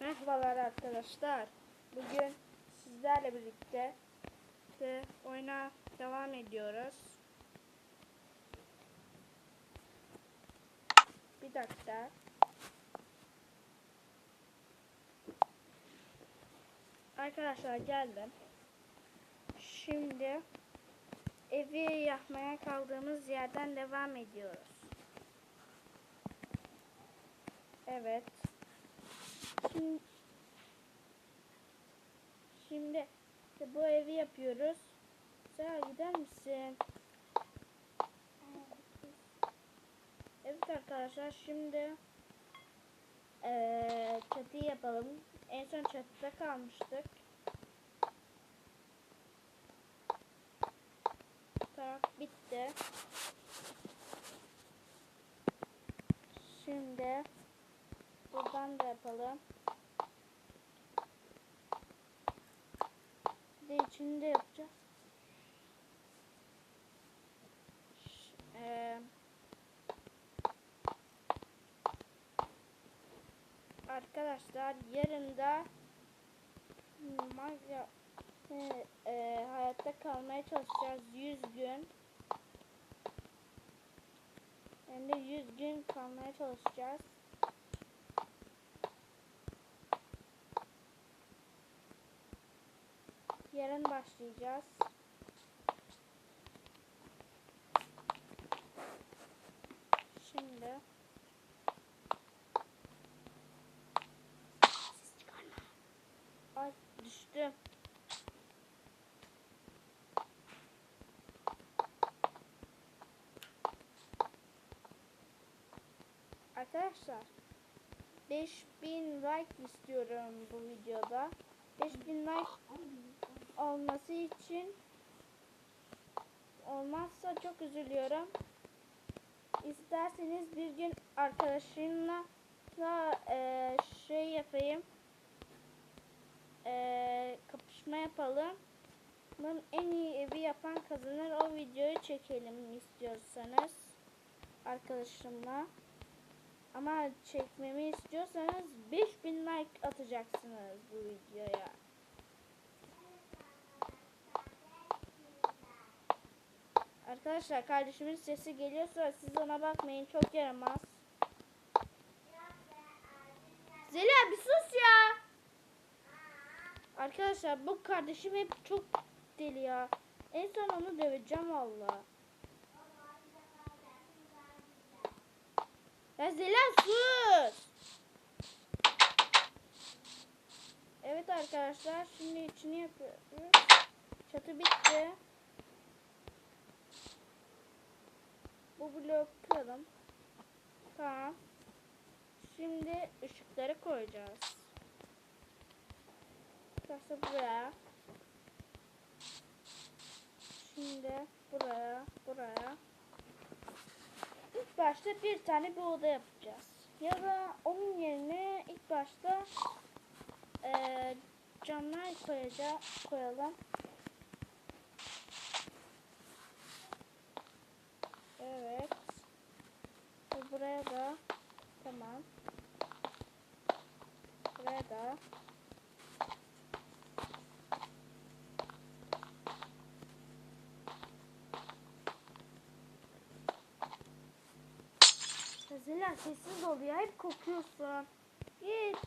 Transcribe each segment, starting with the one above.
Merhabalar arkadaşlar. Bugün sizlerle birlikte de oyuna devam ediyoruz. Bir dakika. Arkadaşlar geldim. Şimdi evi yapmaya kaldığımız yerden devam ediyoruz. Evet. Şimdi, şimdi işte bu evi yapıyoruz. Sen gider misin? Evet arkadaşlar şimdi eee çatıyı yapalım. En son çatıda kalmıştık. Tamam bitti. Şimdi buradan da yapalım. Bir de içini de yapacağız. Eee, arkadaşlar yarın da Maga e, e, hayatta kalmaya çalışacağız 100 gün. De 100 gün kalmaya çalışacağız. Yarın başlayacağız. Şimdi Ay düştüm. Arkadaşlar 5000 like istiyorum bu videoda. 5000 like olması için olmazsa çok üzülüyorum. İsterseniz bir gün arkadaşımla da eee, şey yapayım. Eee, kapışma yapalım. Bunun en iyi evi yapan kazanır. O videoyu çekelim istiyorsanız arkadaşımla. Ama çekmemi istiyorsanız 5000 like atacaksınız bu videoya. Arkadaşlar kardeşimin sesi geliyorsa siz ona bakmayın çok yaramaz. Zeliha bir sus ya. Arkadaşlar bu kardeşim hep çok deli ya. En son onu döveceğim valla. Ya Zeliha sus. Evet arkadaşlar şimdi içini yapıyoruz. Çatı bitti. Bu bloğu kıralım. Tamam. Şimdi ışıkları koyacağız. Başta buraya. Şimdi buraya, buraya. İlk başta bir tane bir oda yapacağız. Ya da onun yerine ilk başta eee camlar koyacağız, koyalım. Evet. Ve buraya da tamam. Buraya da Zela sessiz ol ya hep kokuyorsun. Git.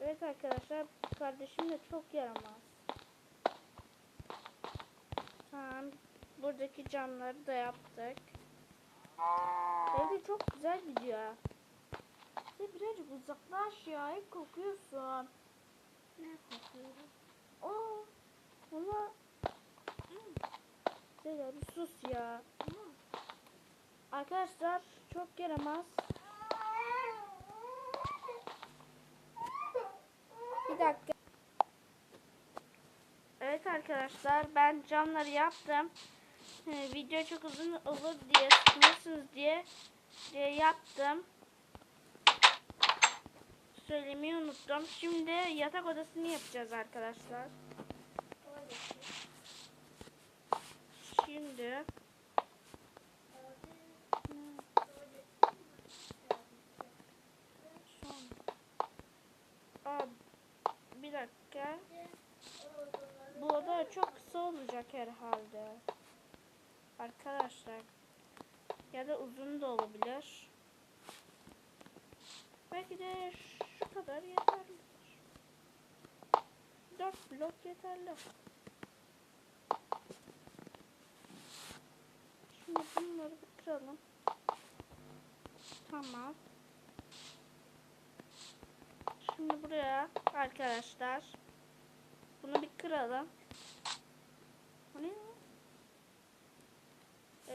Evet arkadaşlar kardeşim de çok yaramaz. Tamam. Buradaki camları da yaptık. Evde çok güzel gidiyor. Sen birazcık uzaklaş ya. Hep kokuyorsun. Ne kokuyorum? Oo. Valla. Zela bir sus ya. Arkadaşlar çok yaramaz. Bir dakika. Evet arkadaşlar ben camları yaptım. Ee, video çok uzun olur diye sıkılırsınız diye, diye yaptım. Söylemeyi unuttum. Şimdi yatak odasını yapacağız arkadaşlar. Şimdi bir dakika. Bu oda çok kısa olacak herhalde. Ya da uzun da olabilir. Belki de şu kadar yeterlidir. 4 blok yeterli. Şimdi bunları bir kıralım. Tamam. Şimdi buraya arkadaşlar bunu bir kıralım. Bu ne?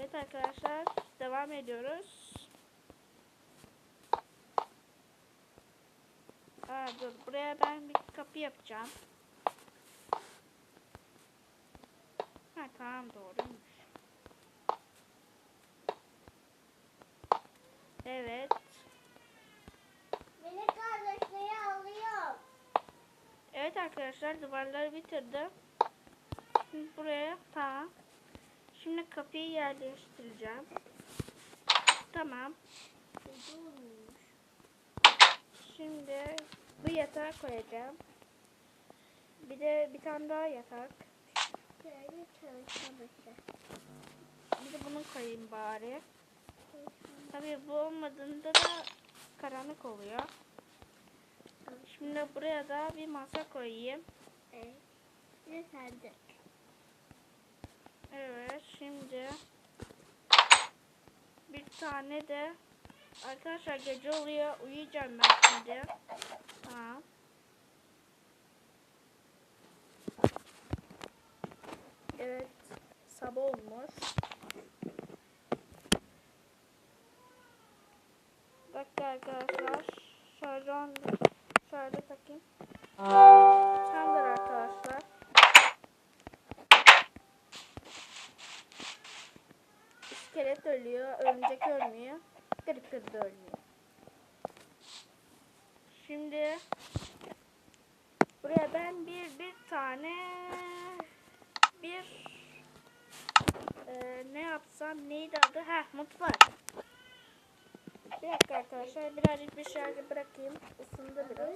Evet arkadaşlar devam ediyoruz. Aa, dur buraya ben bir kapı yapacağım. Ha tamam doğruymuş. Evet. Beni kardeşleri alıyor. Evet arkadaşlar duvarları bitirdim. Şimdi buraya tamam. Şimdi kapıyı yerleştireceğim. Tamam. Şimdi bu yatağı koyacağım. Bir de bir tane daha yatak. Bir de bunu koyayım bari. Tabii bu olmadığında da karanlık oluyor. Şimdi buraya da bir masa koyayım. Evet. Ne sandık? Evet şimdi bir tane de arkadaşlar gece oluyor uyuyacağım ben şimdi. Tamam. Evet sabah olmuş. Bir dakika arkadaşlar. Şarjı şarjı takayım. Tamamdır arkadaşlar. İskelet ölüyor, örümcek ölmüyor. Creeper de ölmüyor. Şimdi buraya ben bir bir tane bir e, ne yapsam neydi adı? Ha mutfak. Bir dakika arkadaşlar birazcık bir şarjı bırakayım. Isındı biraz.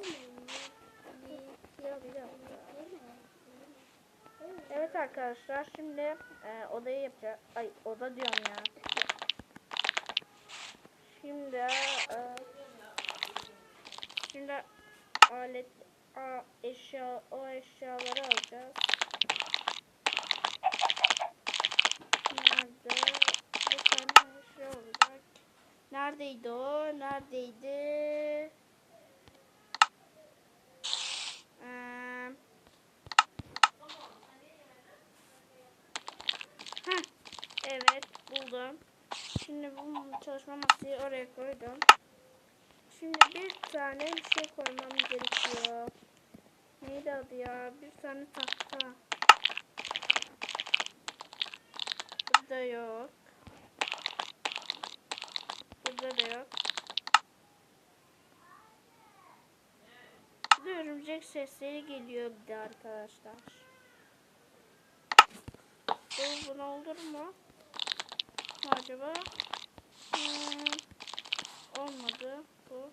Evet arkadaşlar şimdi e, odayı yapacağız. Ay oda diyorum ya. Şimdi e, şimdi alet a, eşya o eşyaları alacağız. Nerede? Bir tane eşya olacak. Neredeydi o? Neredeydi? Eee Heh, evet buldum. Şimdi bu çalışma masayı oraya koydum. Şimdi bir tane bir şey koymam gerekiyor. Neydi adı ya? Bir tane tahta. Burada yok. Burada da yok. Bir de örümcek sesleri geliyor bir de arkadaşlar. Bu buna olur mu? Acaba? Hmm, olmadı bu.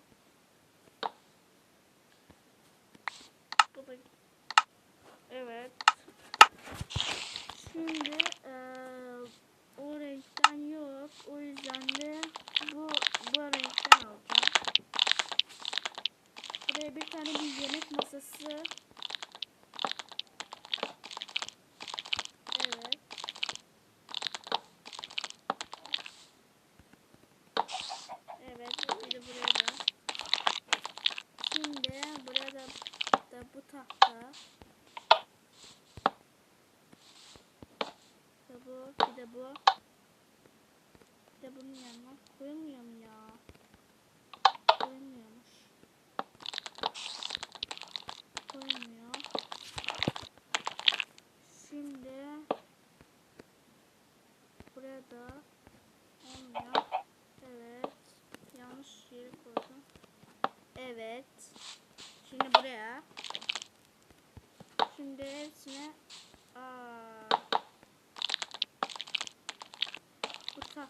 Bu da evet. Şimdi eee o renkten yok. O yüzden de bu bu renkten alacağım. Buraya bir tane bir yemek masası. Evet. Evet, bir de buraya da. Şimdi burada da bu tahta. Bir de bu, bir de bu. Bir de bunun yanına koymuyorum ya. Koymuyormuş. Koymuyor. Şimdi buraya da olmuyor. Evet. Yanlış yere koydum. Evet. Şimdi buraya. Aa, bu ta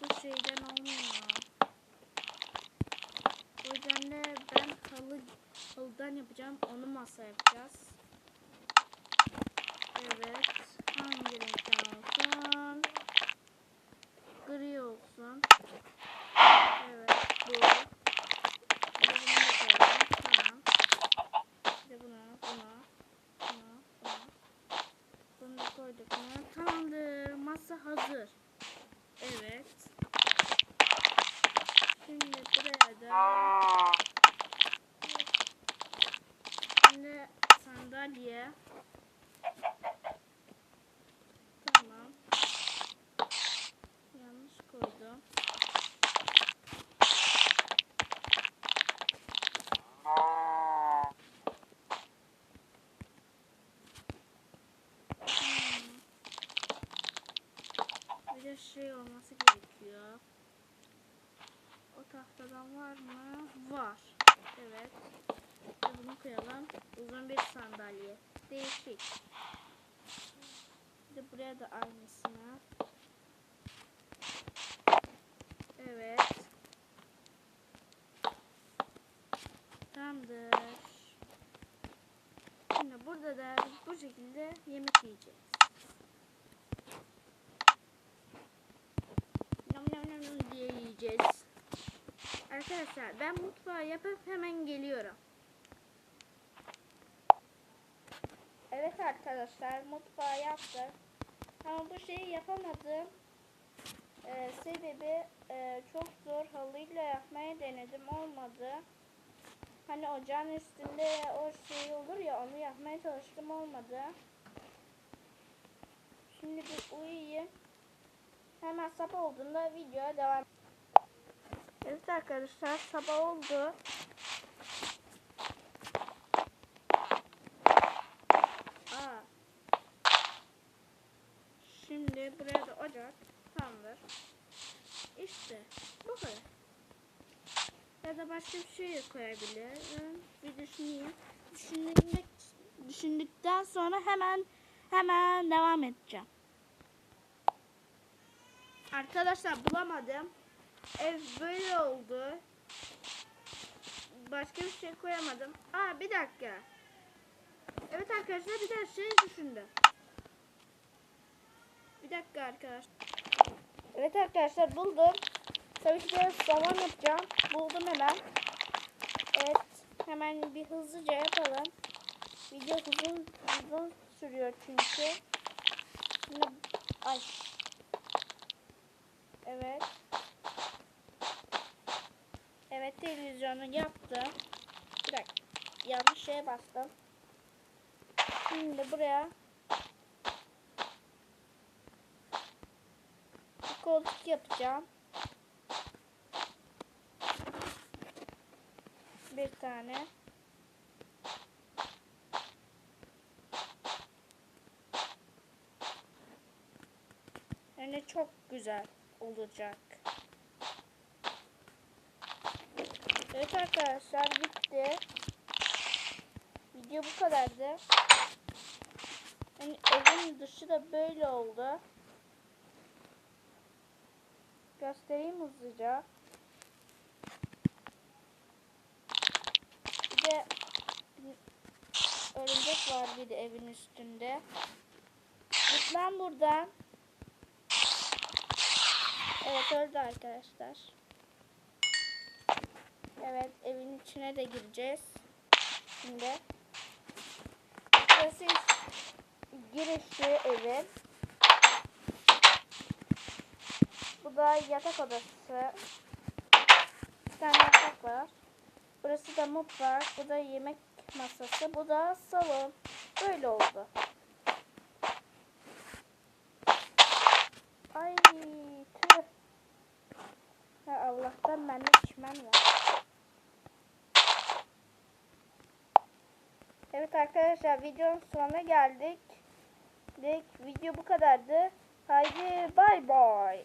bu şeyden olmuyor. O yüzden de ben halı halıdan yapacağım. Onu masa yapacağız. Evet. Hangi renkten olsun? Gri olsun. olsun. Evet bu. Bir de bunu da koyalım. Tamam. Bir de bunu, bunu, bunu, bunu. Bunu da koyduk mu? Tamamdır. Masa hazır. Evet. Şimdi buraya da Şimdi sandalye. Tamam. Yanlış koydum. Hmm. Bir de şey olması gerekiyor. O tahtadan var mı? Var. Evet. Bir de bunu koyalım. Uzun bir sandalye. Değişik. De buraya da aynısını. Evet. Tamamdır. Şimdi burada da bu şekilde yemek yiyeceğiz. Yam yam yam diye yiyeceğiz. Arkadaşlar ben mutfağı yapıp hemen geliyorum. Evet arkadaşlar mutfağı yaptım. Ama bu şeyi yapamadım. Ee, sebebi e, çok zor halıyla yapmaya denedim olmadı. Hani ocağın üstünde o şey olur ya onu yapmaya çalıştım olmadı. Şimdi bir uyuyayım. Hemen sabah olduğunda videoya devam Evet arkadaşlar sabah oldu. Aa. Buraya da ocak. Tamamdır. İşte bu kadar. Ya da başka bir şey koyabilirim. Bir düşüneyim. Düşündük, düşündükten sonra hemen hemen devam edeceğim. Arkadaşlar bulamadım. Ev böyle oldu. Başka bir şey koyamadım. Aa bir dakika. Evet arkadaşlar bir daha şey düşündüm. Bir dakika arkadaşlar. Evet arkadaşlar buldum. Tabii ki de saman yapacağım. Buldum hemen. Evet. Hemen bir hızlıca yapalım. Video uzun uzun sürüyor çünkü. Şimdi ay. Evet. Evet televizyonu yaptım. Bir dakika. Yanlış şeye bastım. Şimdi buraya koltuk yapacağım. Bir tane. Yani çok güzel olacak. Evet arkadaşlar bitti. Video bu kadardı. Yani evin dışı da böyle oldu. Göstereyim hızlıca. Bir de örümcek var bir de evin üstünde. Git lan buradan. Evet öldü arkadaşlar. Evet evin içine de gireceğiz. Şimdi. Burası girişi evin. Bu da yatak odası. Bir tane yatak var. Burası da mutfak. Bu da yemek masası. Bu da salon. Böyle oldu. Ay tüh. Ha, Allah'tan bende çimen var. Evet arkadaşlar videonun sonuna geldik. Video bu kadardı. Haydi bay bay.